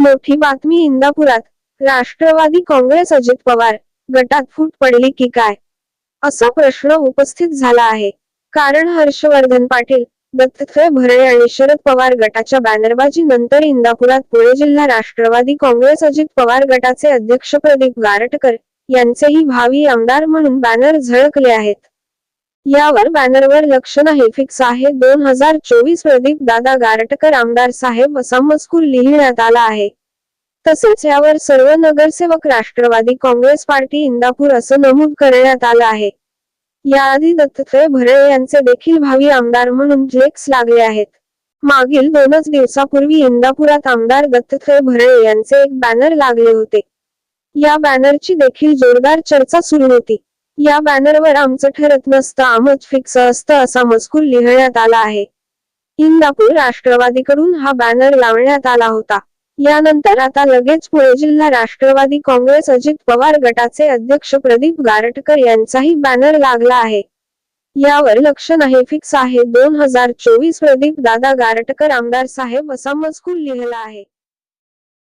मोठी बातमी इंदापुरात. राष्ट्रवादी काँग्रेस अजित पवार. गटात फूट पडली की काय? असा प्रश्न उपस्थित झाला आहे. कारण हर्षवर्धन पाटील दत्तात्रय भरणे आणि शरद पवार गटाच्या बॅनरबाजी नंतर इंदापुरात पुणे जिल्हा राष्ट्रवादी काँग्रेस अजित पवार गटाचे अध्यक्ष प्रदीप गारटकर यांचेही भावी आमदार म्हणून बॅनर झळकले आहेत. यावर बॅनरवर लक्ष नाही. फिक्स आहे दोन हजार चोवीस प्रदीप दादा गारटकर आमदार साहेब असा मजकूर लिहिण्यात आला आहे. तसेच यावर सर्व नगरसेवक राष्ट्रवादी काँग्रेस पार्टी इंदापूर असं नमूद करण्यात आलं आहे. याआधी दत्तात्रय भरणे यांचे देखील भावी आमदार म्हणून फ्लेक्स लागले आहेत. मागील दोनच दिवसापूर्वी इंदापुरात आमदार दत्तात्रय भरणे यांचे एक बॅनर लागले होते. या बॅनरची देखील जोरदार चर्चा सुरू होती. या बॅनरवर आमचं ठरत नसतं आमच फिक्स असतं असा मजकूर लिहिण्यात आला आहे. इंदापूर राष्ट्रवादीकडून हा बॅनर लावण्यात आला होता. यानंतर आता लगेच पुणे जिल्हा राष्ट्रवादी काँग्रेस अजित पवार गटाचे अध्यक्ष प्रदीप गारटकर यांचाही बॅनर लागला आहे. यावर लक्ष नाही फिक्स आहे. दोन हजार चोवीस प्रदीप दादा गारटकर आमदार साहेब असा मजकूर लिहिला आहे.